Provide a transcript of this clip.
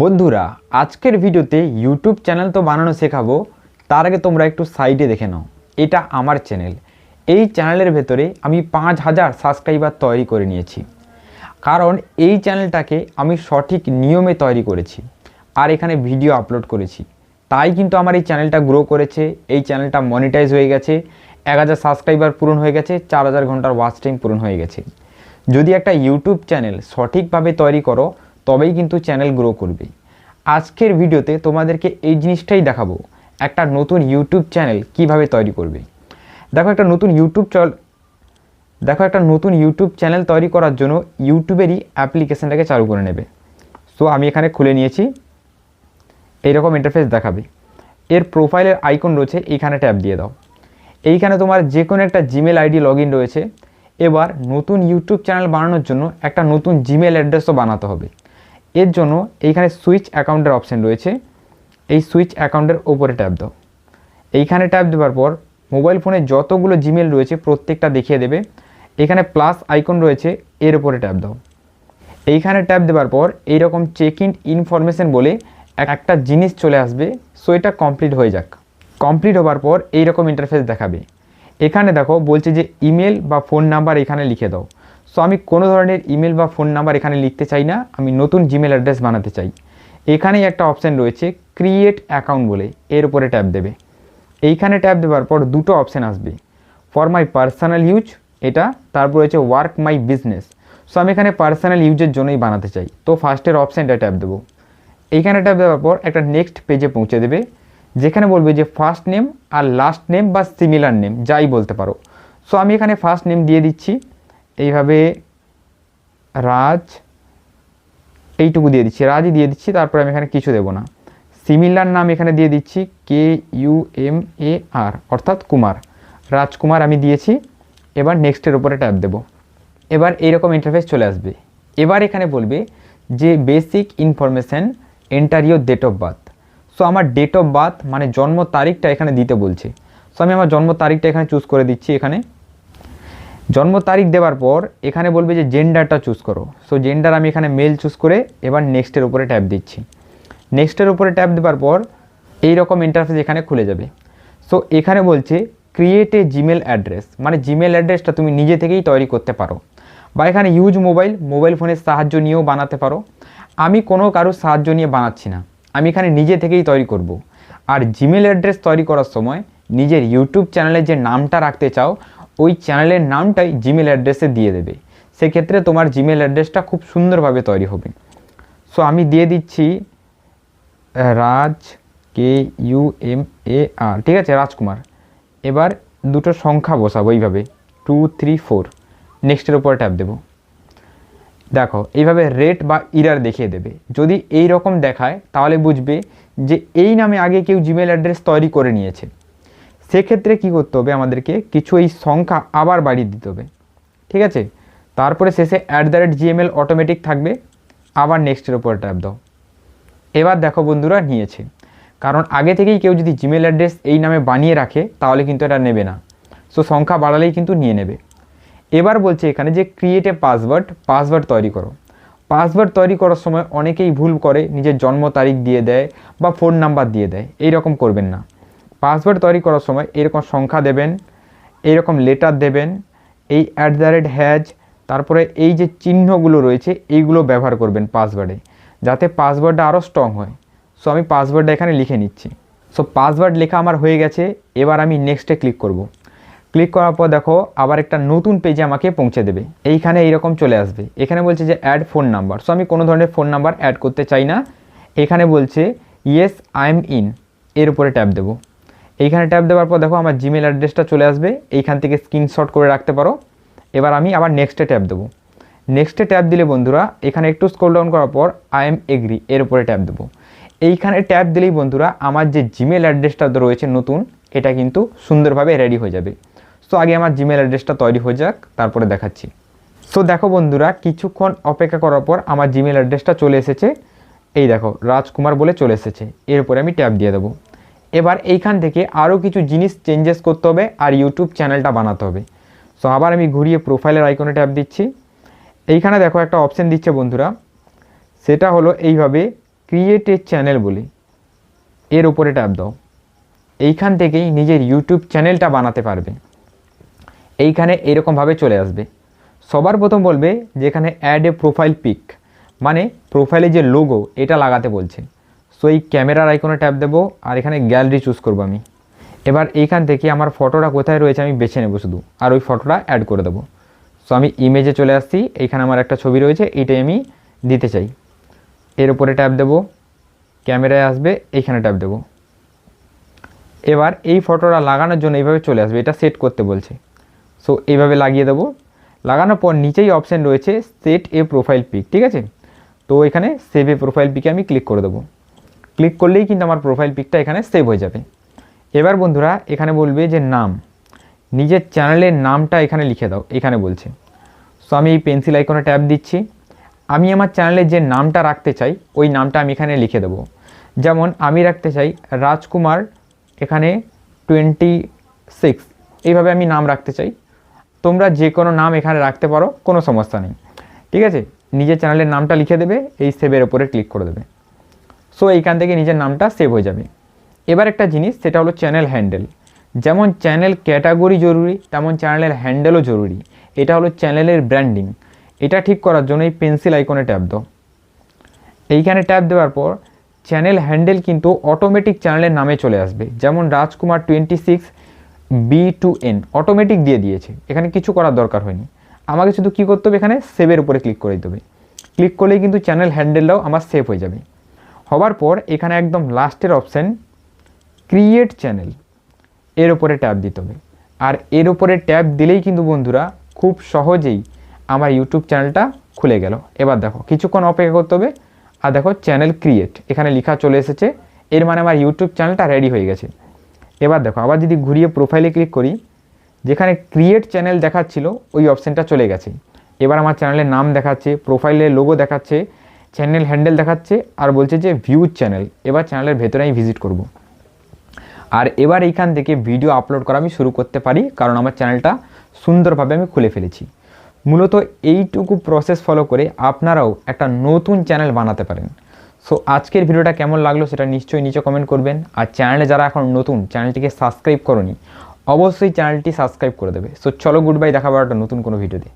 বন্ধুরা, আজকের ভিডিওতে ইউটিউব চ্যানেল তো বানানো শেখাবো, তার আগে তোমরা একটু সাইডে দেখে নাও। এটা আমার চ্যানেল। এই চ্যানেলের ভেতরে আমি পাঁচ হাজার সাবস্ক্রাইবার তৈরি করে নিয়েছি। কারণ এই চ্যানেলটাকে আমি সঠিক নিয়মে তৈরি করেছি আর এখানে ভিডিও আপলোড করেছি। তাই কিন্তু আমার এই চ্যানেলটা গ্রো করেছে, এই চ্যানেলটা মনিটাইজ হয়ে গেছে, এক হাজার সাবস্ক্রাইবার পূরণ হয়ে গেছে, চার হাজার ঘণ্টার ওয়াচ টাইম পূরণ হয়ে গেছে। যদি একটা ইউটিউব চ্যানেল সঠিকভাবে তৈরি করো তবেই কিন্তু চ্যানেল গ্রো করবে। আজকের ভিডিওতে তোমাদেরকে এই জিনিসটাই দেখাবো, একটা নতুন ইউটিউব চ্যানেল কীভাবে তৈরি করবে। দেখো একটা নতুন ইউটিউব চল, দেখো একটা নতুন ইউটিউব চ্যানেল তৈরি করার জন্য ইউটিউবেরই অ্যাপ্লিকেশনটাকে চালু করে নেবে। সো আমি এখানে খুলে নিয়েছি। এইরকম ইন্টারফেস দেখাবে। এর প্রোফাইলের আইকন রয়েছে, এইখানে ট্যাপ দিয়ে দাও। এইখানে তোমার যে কোনো একটা জিমেল আইডি লগ রয়েছে। এবার নতুন ইউটিউব চ্যানেল বানানোর জন্য একটা নতুন জিমেল অ্যাড্রেসও বানাতে হবে। এর জন্য এইখানে সুইচ অ্যাকাউন্টের অপশান রয়েছে। এই সুইচ অ্যাকাউন্টের ওপরে ট্যাপ দাও। এইখানে ট্যাপ দেওয়ার পর মোবাইল ফোনে যতগুলো জিমেল রয়েছে প্রত্যেকটা দেখিয়ে দেবে। এখানে প্লাস আইকন রয়েছে, এর উপরে ট্যাপ দাও। এইখানে ট্যাপ দেওয়ার পর এইরকম চেক ইন ইনফরমেশন বলে একটা জিনিস চলে আসবে সো এটা কমপ্লিট হয়ে যাক। কমপ্লিট হওয়ার পর এইরকম ইন্টারফেস দেখাবে। এখানে দেখো বলছে যে ইমেল বা ফোন নাম্বার এখানে লিখে দাও। সো আমি কোনো ধরনের ইমেল বা ফোন নাম্বার এখানে লিখতে চাই না, আমি নতুন জিমেল অ্যাড্রেস বানাতে চাই। এখানেই একটা অপশান রয়েছে ক্রিয়েট অ্যাকাউন্ট বলে, এর উপরে ট্যাপ দেবে। এইখানে ট্যাপ দেওয়ার পর দুটো অপশান আসবে। ফর মাই পার্সোনাল ইউজ এটা, তারপর রয়েছে ওয়ার্ক মাই বিজনেস সো আমি এখানে পার্সোনাল ইউজের জন্যই বানাতে চাই। তো ফার্স্টের অপশানটা ট্যাপ দেবো। এইখানে ট্যাপ দেওয়ার পর একটা নেক্সট পেজে পৌঁছে দেবে, যেখানে বলবে যে ফার্স্ট নেম আর লাস্ট নেম বা সিমিলার নেম যাই বলতে পারো। সো আমি এখানে ফার্স্ট নেম দিয়ে দিচ্ছি। এইভাবে রাজ, এইটুকু দিয়ে দিচ্ছি। রাজই দিয়ে দিচ্ছি, তারপরে আমি এখানে কিছু দেবো না। সিমিলার নাম এখানে দিয়ে দিচ্ছি কে ইউ এম এ আর অর্থাৎ কুমার। রাজকুমার আমি দিয়েছি, এবার নেক্সটের উপরে ট্যাপ দেবো। এবার এইরকম ইন্টারফেস চলে আসবে। এবার এখানে বলবে যে basic information enter your date of birth so আমার ডেট অফ বার্থ মানে জন্ম তারিখটা এখানে দিতে বলছে। সো আমি আমার জন্ম তারিখটা এখানে চুজ করে দিচ্ছি এখানে। জন্ম তারিখ দেওয়ার পর এখানে বলবে যে জেন্ডারটা চুজ করো। সো জেন্ডার আমি এখানে মেল চুজ করে এবার নেক্সটের উপরে ট্যাপ দিচ্ছি। নেক্সটের উপরে ট্যাপ দেওয়ার পর এই রকম ইন্টারফেস এখানে খুলে যাবে। সো এখানে বলছে ক্রিয়েট এ জিমেল অ্যাড্রেস মানে জিমেল অ্যাড্রেসটা তুমি নিজে থেকেই তৈরি করতে পারো। বা এখানে ইউজ মোবাইল মোবাইল ফোনের সাহায্য নিয়েও বানাতে পারো। আমি কোনো কারোর সাহায্য নিয়ে বানাচ্ছি না। আমি এখানে নিজে থেকেই তৈরি করব। আর জিমেল অ্যাড্রেস তৈরি করার সময় নিজের ইউটিউব চ্যানেলের যে নামটা রাখতে চাও ওই চ্যানেলের নামটাই জিমেল অ্যাড্রেসে দিয়ে দেবে। সেক্ষেত্রে তোমার জিমেল অ্যাড্রেসটা খুব সুন্দরভাবে তৈরি হবে। সো আমি দিয়ে দিচ্ছি রাজ কে ইউ এম এ আর ঠিক আছে, রাজকুমার। এবার দুটো সংখ্যা বসাবো এইভাবে। টু থ্রি ফোর নেক্সটের উপর ট্যাপ দেবো। দেখো, এইভাবে রেট বা ইরার দেখিয়ে দেবে। যদি এই রকম দেখায়, তাহলে বুঝবে যে এই নামে আগে কেউ জিমেল অ্যাড্রেস তৈরি করে নিয়েছে। সেক্ষেত্রে কী করতে হবে আমাদেরকে কিছু এই সংখ্যা আবার বাড়িয়ে দিতে হবে। ঠিক আছে? তারপরে শেষে at the rate Gmail automatic থাকবে। আবার নেক্সটের উপর ট্যাপ দাও। এবার দেখো বন্ধুরা নিয়েছে। কারণ আগে থেকেই কেউ যদি জিমেল অ্যাড্রেস এই নামে বানিয়ে রাখে, তাহলে কিন্তু এটা নেবে না। সো সংখ্যা বাড়ালেই কিন্তু নিয়ে নেবে। এবার বলছে এখানে যে ক্রিয়েট এ পাসওয়ার্ড পাসওয়ার্ড তৈরি করো। পাসওয়ার্ড তৈরি করার সময় অনেকেই ভুল করে, নিজের জন্ম তারিখ দিয়ে দেয় বা ফোন নাম্বার দিয়ে দেয়। এই রকম করবেন না। পাসওয়ার্ড তৈরি করার সময় এরকম সংখ্যা দেবেন এইরকম লেটার দেবেন, এই অ্যাট দ্য রেট হ্যাজ তারপরে এই যে চিহ্নগুলো রয়েছে, এইগুলো ব্যবহার করবেন পাসওয়ার্ডে, যাতে পাসওয়ার্ডটা আরও স্ট্রং হয়। সো আমি পাসওয়ার্ডটা এখানে লিখে নিচ্ছি। সো পাসওয়ার্ড লেখা আমার হয়ে গেছে, এবার আমি নেক্সটে ক্লিক করব। ক্লিক করার পর দেখো, আবার একটা নতুন পেজে আমাকে পৌঁছে দেবে। এইখানে এইরকম চলে আসবে। এখানে বলছে যে অ্যাড ফোন নাম্বার সো আমি কোনো ধরনের ফোন নাম্বার অ্যাড করতে চাই না। এখানে বলছে ইয়েস আই এম ইন এর উপরে ট্যাপ দেবো। এইখানে ট্যাপ দেওয়ার পর দেখো আমার জিমেল অ্যাড্রেসটা চলে আসবে। এইখান থেকে স্ক্রিনশট করে রাখতে পারো। এবার আমি আবার নেক্সটে ট্যাপ দেবো। নেক্সটে ট্যাপ দিলে বন্ধুরা, এখানে একটু স্ক্রল ডাউন করার পর আই এম এগ্রি এর উপরে ট্যাপ দেবো। এইখানে ট্যাপ দিলেই বন্ধুরা, আমার যে জিমেল অ্যাড্রেসটা রয়েছে নতুন, এটা কিন্তু সুন্দরভাবে রেডি হয়ে যাবে। সো আগে আমার জিমেল অ্যাড্রেসটা তৈরি হয়ে যাক, তারপরে দেখাচ্ছি। সো দেখো বন্ধুরা, কিছুক্ষণ অপেক্ষা করার পর আমার জিমেল অ্যাড্রেসটা চলে এসেছে। এই দেখো, রাজকুমার বলে চলে এসেছে। এর উপরে আমি ট্যাপ দিয়ে দেবো। এবার এইখান থেকে আরও কিছু জিনিস চেঞ্জেস করতে হবে আর ইউটিউব চ্যানেলটা বানাতে হবে। সো আবার আমি ঘুরিয়ে প্রোফাইলের আইকনে ট্যাপ দিচ্ছি। এইখানে দেখো একটা অপশান দিচ্ছে বন্ধুরা। সেটা হলো এইভাবে ক্রিয়েট এ চ্যানেল বলে। এর উপরে ট্যাপ দাও। এইখান থেকেই নিজের ইউটিউব চ্যানেলটা বানাতে পারবে। এইখানে এরকমভাবে চলে আসবে। সবার প্রথম বলবে যেখানে অ্যাড এ প্রোফাইল পিক মানে প্রোফাইলে যে লোগো এটা লাগাতে বলছে। সো এই ক্যামেরার আইকনে ট্যাপ দেবো, আর এখানে গ্যালারি চুজ করব আমি। এবার এইখান থেকে আমার ফটোটা কোথায় রয়েছে আমি বেছে নেব শুধু, আর ওই ফটোটা অ্যাড করে দেবো। সো আমি ইমেজে চলে আসছি, এইখানে আমার একটা ছবি রয়েছে, এইটাই আমি দিতে চাই। এর উপরে ট্যাপ দেবো, ক্যামেরায় আসবে, এইখানে ট্যাপ দেবো। এবার এই ফটোটা লাগানোর জন্য এইভাবে চলে আসবে, এটা সেট করতে বলছে। সো এইভাবে লাগিয়ে দেবো। লাগানোর পর নিচেই অপশান রয়েছে সেট এ প্রোফাইল পিক ঠিক আছে? তো এখানে সেভ এ প্রোফাইল পিকে আমি ক্লিক করে দেবো। ক্লিক করলেই কিন্তু আমার প্রোফাইল পিকটা এখানে সেভ হয়ে যাবে। এবার বন্ধুরা, এখানে বলবে যে নাম। নিজের চ্যানেলের নামটা এখানে লিখে দাও, এখানে বলছে। সো আমি এই পেন্সিল আইকনে ট্যাপ দিচ্ছি। আমি আমার চ্যানেলের যে নামটা রাখতে চাই, ওই নামটা আমি এখানে লিখে দেবো। যেমন, আমি রাখতে চাই রাজকুমার, এখানে টোয়েন্টি সিক্স এইভাবে আমি নাম রাখতে চাই। তোমরা যে কোনো নাম এখানে রাখতে পারো, কোনো সমস্যা নেই। ঠিক আছে? নিজের চ্যানেলের নামটা লিখে দেবে, এই সেভের ওপরে ক্লিক করে দেবে। সো এইখান থেকে নিজের নামটা সেভ হয়ে যাবে। এবার একটা জিনিস, সেটা হলো চ্যানেল হ্যান্ডেল যেমন চ্যানেল ক্যাটাগরি জরুরি, তেমন চ্যানেলের হ্যান্ডেলও জরুরি। এটা হলো চ্যানেলের ব্র্যান্ডিং এটা ঠিক করার জন্য এই পেন্সিল আইকনে ট্যাপ দাও। এইখানে ট্যাপ দেওয়ার পর চ্যানেল হ্যান্ডেল কিন্তু অটোমেটিক চ্যানেলের নামে চলে আসবে। যেমন Rajkumar twenty six B two N automatic দিয়ে দিয়েছে। এখানে কিছু করার দরকার হয়নি। আমাকে শুধু কী করতে হবে এখানে? সেভের উপরে ক্লিক করে দিতে হবে। ক্লিক করলেই কিন্তু চ্যানেল হ্যান্ডেলটাও আমার সেভ হয়ে যাবে। হবার পর এখানে একদম লাস্টের অপশান ক্রিয়েট চ্যানেল এর উপরে ট্যাপ দিতে হবে। আর এর উপরে ট্যাপ দিলেই কিন্তু বন্ধুরা খুব সহজেই আমার ইউটিউব চ্যানেলটা খুলে গেল। এবার দেখো, কিছুক্ষণ অপেক্ষা করতে হবে। আর দেখো চ্যানেল ক্রিয়েট এখানে লেখা চলে এসেছে। এর মানে আমার ইউটিউব চ্যানেলটা রেডি হয়ে গেছে। এবার দেখো, আবার যদি ঘুরিয়ে প্রোফাইলে ক্লিক করি, যেখানে ক্রিয়েট চ্যানেল দেখাচ্ছিল, ওই অপশানটা চলে গেছে। এবার আমার চ্যানেলের নাম দেখাচ্ছে প্রোফাইলের লোগো দেখাচ্ছে চ্যানেল হ্যান্ডেল দেখাচ্ছে আর বলছে যে ভিউ চ্যানেল এবার চ্যানেলের ভেতরে আমি ভিজিট করব। আর এবার এইখান থেকে ভিডিও আপলোড করা আমি শুরু করতে পারি, কারণ আমার চ্যানেলটা সুন্দরভাবে আমি খুলে ফেলেছি। মূলত এইটুকু প্রসেস ফলো করে আপনারাও একটা নতুন চ্যানেল বানাতে পারেন। সো আজকের ভিডিওটা কেমন লাগল সেটা নিশ্চয়ই নিচে কমেন্ট করবেন। আর চ্যানেলে যারা এখন নতুন চ্যানেলটিকে সাবস্ক্রাইব করনি, অবশ্যই চ্যানেলটি সাবস্ক্রাইব করে দেবে। সো চলো গুড বাই দেখাবো একটা নতুন কোনো ভিডিওতে